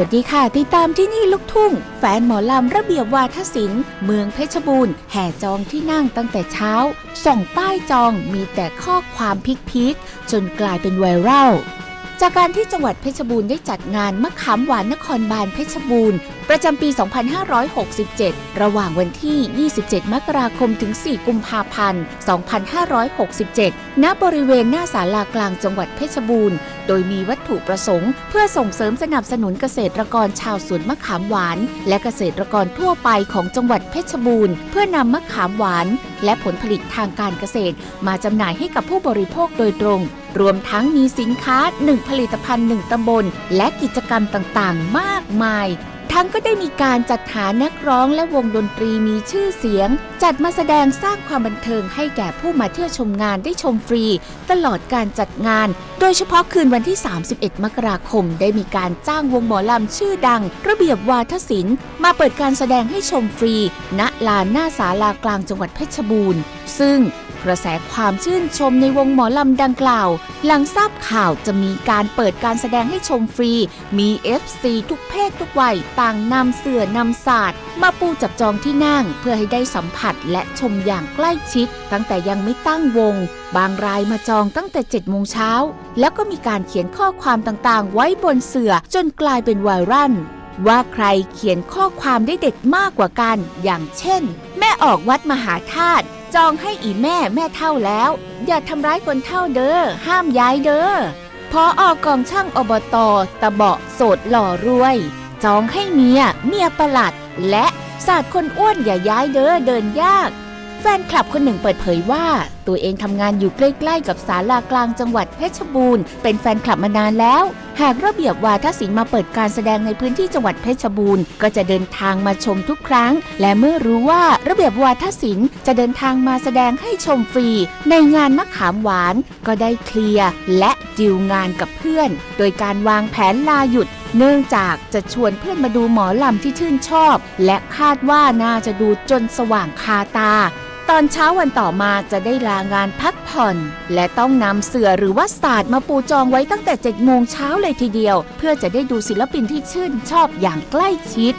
วัสดีค่ะ ติดตามที่นี่ลูกทุ่ง แฟนหมอลำระเบียบวาทศิลป์เมืองเพชรบูรณ์แห่จองที่นั่งตั้งแต่เช้า ส่องป้ายจองมีแต่ข้อความพิกๆจนกลายเป็นไวรัล จากการที่จังหวัดเพชรบูรณ์ได้จัดงานมะขามหวานนครบาลเพชรบูรณ์ ประจำปี 2567 ระหว่างวันที่ 27 มกราคมถึง 4 กุมภาพันธ์ 2567 ณ บริเวณหน้าศาลากลางจังหวัดเพชรบูรณ์ โดยมีวัตถุประสงค์ เพื่อส่งเสริมสนับสนุนเกษตรกรชาวสวนมะขามหวาน และเกษตรกรทั่วไปของจังหวัดเพชรบูรณ์ เพื่อนำมะขามหวาน และผลผลิตทางการเกษตร มาจำหน่ายให้กับผู้บริโภคโดยตรง รวมทั้งมีสินค้า 1 ผลิตภัณฑ์ 1ตำบล และกิจกรรมต่างๆ มากมาย ทั้งก็ได้มีการจัดหานักร้องและวงดนตรีมีชื่อเสียง จัดมาแสดงสร้างความบันเทิงให้แก่ผู้มาเที่ยวชมงานได้ชมฟรี ตลอดการจัดงาน โดยเฉพาะคืนวันที่ 31 มกราคม ได้มีการจ้างวงหมอลำชื่อดัง ระเบียบวาทศิลป์มาเปิดการแสดงให้ชมฟรี ณ ลานหน้าศาลากลางจังหวัดเพชรบูรณ์ ซึ่งกระแสความชื่นชมในวงหมอลำดังกล่าว หลังทราบข่าวจะมีการเปิดการแสดงให้ชมฟรี มี FC ทุกเพศทุกวัยต่างนำเสื่อนำศาสตร์ มาปูจับจองที่นั่งเพื่อให้ได้สัมผัสและชมอย่างใกล้ชิด ตั้งแต่ยังไม่ตั้งวง บางรายมาจองตั้งแต่7โมงเช้า แล้วก็มีการเขียนข้อความต่างๆ ไว้บนเสื่อจนกลายเป็นไวรัลว่าใครเขียนข้อความได้เด็ดมากกว่ากัน อย่างเช่น แม่ออกวัดมหาธาตุ จองให้อีแม่แม่เท่าแล้ว อย่าทำร้ายคนเท่าเด้อห้ามย้ายเด้อพอออกกองช่างอบตตะเบาะโสดหล่อรวย จองให้เมียเมียประหลัด และศาสตร์คนอ้วนอย่าย้ายเด้อเดินยาก ฟนคลับคนหนึ่งเปิดเผยว่า ตัวเองทำงานอยู่ใกล้ๆกับศาลากลางจังหวัดเพชรบูรณ์เป็นแฟนคลับมานานแล้ว หากระเบียบวาทศิลป์มาเปิดการแสดงในพื้นที่จังหวัดเพชรบูรณ์ก็จะเดินทางมาชมทุกครั้ง และเมื่อรู้ว่าระเบียบวาทศิลป์จะเดินทางมาแสดงให้ชมฟรี ในงานมะขามหวานก็ได้เคลียร์และดิวงานกับเพื่อน โดยการวางแผนลาหยุดเนื่องจากจะชวนเพื่อนมาดูหมอลำที่ชื่นชอบ และคาดว่าน่าจะดูจนสว่างคาตา ตอนเช้าวันต่อมาจะได้ลางานพักผ่อน และต้องนำเสื่อหรือว่าศาสตร์มาปูจองไว้ตั้งแต่7โมงเช้าเลยทีเดียว เพื่อจะได้ดูศิลปินที่ชื่นชอบอย่างใกล้ชิด